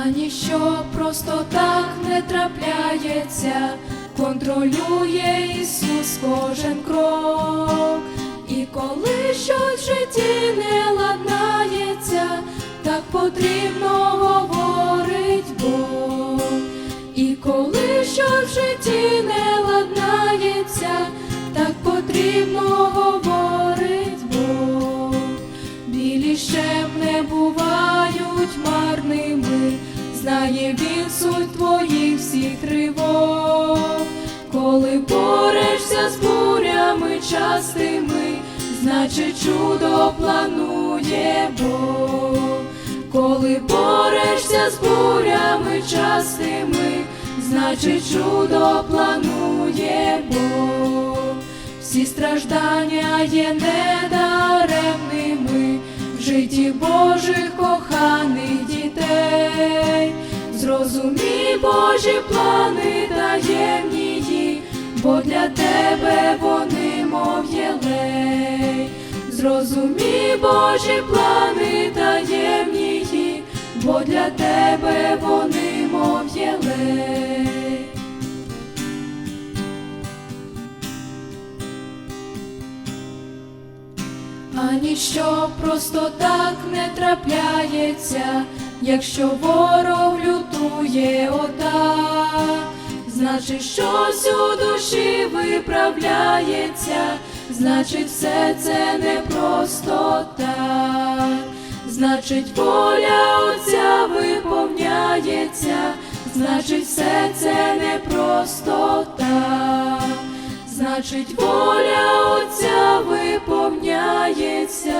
А ніщо просто так не трапляється, контролює Ісус кожен крок. І коли щось в житті не ладнається, так потрібно говорить Бог. І коли щось в житті не ладнається, так потрібно всіх тривог. Коли борешся з бурями частими, значить чудо планує Бог. Коли борешся з бурями частими, значить чудо планує Бог. Всі страждання є недаремними в житті Божих коханих. Зрозумій Божі плани таємнії, бо для тебе вони мов єлей. Зрозумій Божі плани таємнії, бо для тебе вони мов єлей. А ніщо просто так не трапляється, якщо ворог отак, значить щось у душі виправляється, значить все це не просто так, значить воля Отця виповняється, значить все це не просто так. Значить, воля Отця виповняється,